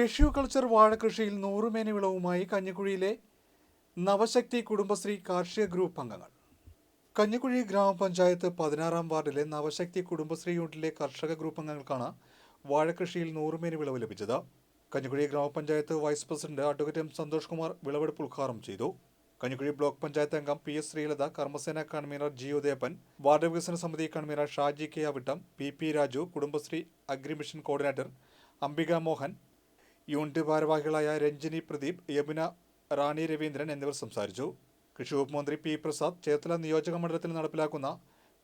Tissue culture വാഴകൃഷിയിൽ നൂറുമേനി വിളവുമായി കഞ്ഞിക്കുഴിയിലെ നവശക്തി കുടുംബശ്രീ കാർഷിക ഗ്രൂപ്പ് അംഗങ്ങൾ. കഞ്ഞിക്കുഴി ഗ്രാമപഞ്ചായത്ത് പതിനാറാം വാർഡിലെ നവശക്തി കുടുംബശ്രീ യൂണിറ്റിലെ കർഷക ഗ്രൂപ്പ് അംഗങ്ങൾക്കാണ് വാഴകൃഷിയിൽ നൂറുമേനി വിളവ് ലഭിച്ചത്. കഞ്ഞിക്കുഴി ഗ്രാമപഞ്ചായത്ത് vice president advocate M Santhosh Kumar വിളവെടുപ്പ് ഉദ്ഘാടനം ചെയ്തു. കഞ്ഞിക്കുഴി ബ്ലോക്ക് പഞ്ചായത്ത് അംഗം P S Sreelatha Karmasena convener G Udayappan ward വികസന സമിതി convener Shaji K Avittam P P Raju Kudumbashree agri mission coordinator Ambika Mohan unit ഭാരവാഹികളായ രഞ്ജിനി പ്രദീപ് യമുന റാണി രവീന്ദ്രൻ എന്നിവർ സംസാരിച്ചു. കൃഷി വകുപ്പ് മന്ത്രി പി പ്രസാദ് ചേർത്തല നിയോജക മണ്ഡലത്തിൽ നടപ്പിലാക്കുന്ന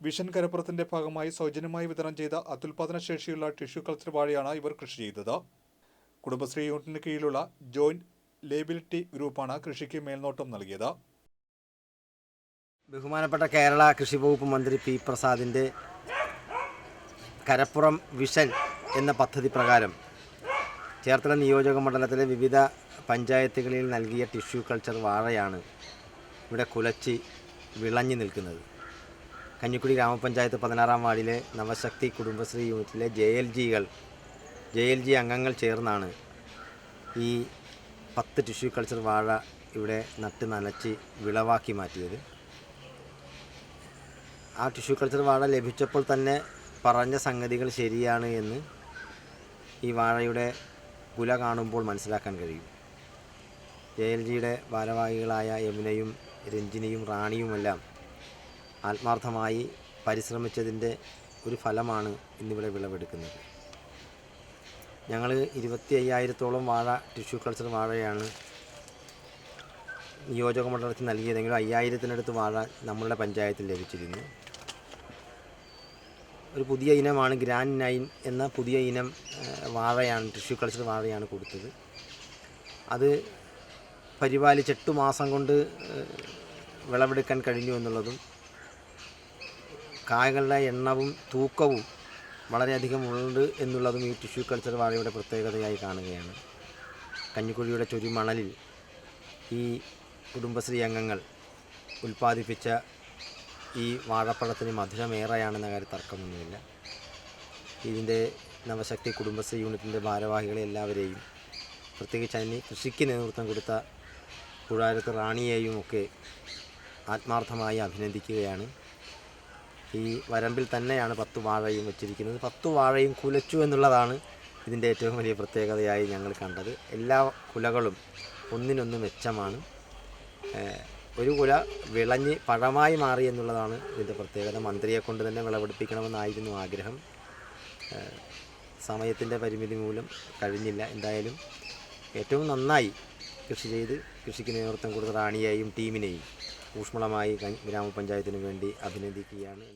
വിഷൻ കരപ്പുറത്തിന്റെ ഭാഗമായി സൗജന്യമായി വിതരണം ചെയ്ത അത്യുൽപാദന ശേഷിയുള്ള ടിഷ്യൂ കൾച്ചർ വാഴയാണ് ഇവർ കൃഷി ചെയ്തത്. കുടുംബശ്രീ യൂണിറ്റിന് കീഴിലുള്ള ജോയിന്റ് ലേബിലിറ്റി ഗ്രൂപ്പാണ് കൃഷിക്ക് മേൽനോട്ടം നൽകിയത്. ബഹുമാനപ്പെട്ട കേരള കൃഷി വകുപ്പ് മന്ത്രി പി പ്രസാദിന്റെ കരപ്പുറം വിഷൻ എന്ന പദ്ധതി പ്രകാരം ചേർത്തല നിയോജക മണ്ഡലത്തിലെ വിവിധ പഞ്ചായത്തുകളിൽ നൽകിയ ടിഷ്യൂ കൾച്ചർ വാഴയാണ് ഇവിടെ കുലച്ച് വിളഞ്ഞു നിൽക്കുന്നത്. കഞ്ഞിക്കുടി ഗ്രാമപഞ്ചായത്ത് പതിനാറാം വാർഡിലെ നവശക്തി കുടുംബശ്രീ യൂണിറ്റിലെ ജെ എൽ ജികൾ ജെ എൽ ജി അംഗങ്ങൾ ചേർന്നാണ് ഈ പത്ത് ടിഷ്യൂ കൾച്ചർ വാഴ ഇവിടെ നട്ട് നനച്ച് വിളവാക്കി മാറ്റിയത്. ആ ടിഷ്യൂ കൾച്ചർ വാഴ ലഭിച്ചപ്പോൾ തന്നെ പറഞ്ഞ സംഗതികൾ ശരിയാണ് എന്ന് ഈ വാഴയുടെ കുല കാണുമ്പോൾ മനസ്സിലാക്കാൻ കഴിയും. ജെ എൽ ജിയുടെ ഭാരവാഹികളായ യമുനയും രഞ്ജിനിയും റാണിയുമെല്ലാം ആത്മാർത്ഥമായി പരിശ്രമിച്ചതിന്റെ ഒരു ഫലമാണ് ഇന്നിവിടെ വിളവെടുക്കുന്നത്. ഞങ്ങൾ ഇരുപത്തി അയ്യായിരത്തോളം വാഴ ടിഷ്യൂ കൾച്ചർ വാഴയാണ് നിയോജക മണ്ഡലത്തിൽ നൽകിയതെങ്കിലും അയ്യായിരത്തിനടുത്ത് വാഴ നമ്മളുടെ പഞ്ചായത്തിൽ ലഭിച്ചിരുന്നു. ഒരു പുതിയ ഇനമാണ് ഗ്രാൻഡ് നൈൻ എന്ന പുതിയ ഇനം വാഴയാണ് ടിഷ്യൂ കൾച്ചർ വാഴയാണ് കൊടുത്തത്. അത് പരിപാലിച്ച് എട്ട് മാസം കൊണ്ട് വിളവെടുക്കാൻ കഴിഞ്ഞു എന്നുള്ളതും കായകളുടെ എണ്ണവും തൂക്കവും വളരെയധികം ഉണ്ട് എന്നുള്ളതും ഈ ടിഷ്യൂ കൾച്ചർ വാഴയുടെ പ്രത്യേകതയായി കാണുകയാണ്. കഞ്ഞിക്കുഴിയുടെ ചൊരുമണലിൽ ഈ കുടുംബശ്രീ അംഗങ്ങൾ ഉൽപ്പാദിപ്പിച്ച ഈ വാഴപ്പഴത്തിന് മധുരമേറെയാണെന്ന കാര്യം തർക്കമൊന്നുമില്ല. ഇതിന്റെ നവശക്തി കുടുംബശ്രീ യൂണിറ്റിന്റെ ഭാരവാഹികളെ എല്ലാവരെയും പ്രത്യേകിച്ച് അതിന് കൃഷിക്ക് നേതൃത്വം കൊടുത്ത പുഴാരത്ത് റാണിയെയും ഒക്കെ ആത്മാർത്ഥമായി അഭിനന്ദിക്കുകയാണ്. ഈ വരമ്പിൽ തന്നെയാണ് പത്ത് വാഴയും വെച്ചിരിക്കുന്നത്. പത്ത് വാഴയും കുലച്ചു എന്നുള്ളതാണ് ഇതിന്റെ ഏറ്റവും വലിയ പ്രത്യേകതയായി ഞങ്ങൾ കണ്ടത്. എല്ലാ കുലകളും ഒന്നിനൊന്ന് മെച്ചമാണ്. ഒരു കുല വിളഞ്ഞ് പഴമായി മാറി എന്നുള്ളതാണ് ഇതിന്റെ പ്രത്യേകത. മന്ത്രിയെ കൊണ്ട് തന്നെ വിളവെടുപ്പിക്കണമെന്നായിരുന്നു ആഗ്രഹം. സമയത്തിന്റെ പരിമിതി മൂലം കഴിഞ്ഞില്ല. എന്തായാലും ഏറ്റവും നന്നായി കൃഷി ചെയ്ത് കൃഷിക്ക് നേതൃത്വം കൊടുത്ത റാണിയെയും ടീമിനെയും ഊഷ്മളമായി ഗ്രാമപഞ്ചായത്തിനു വേണ്ടി അഭിനന്ദിക്കുകയാണ്.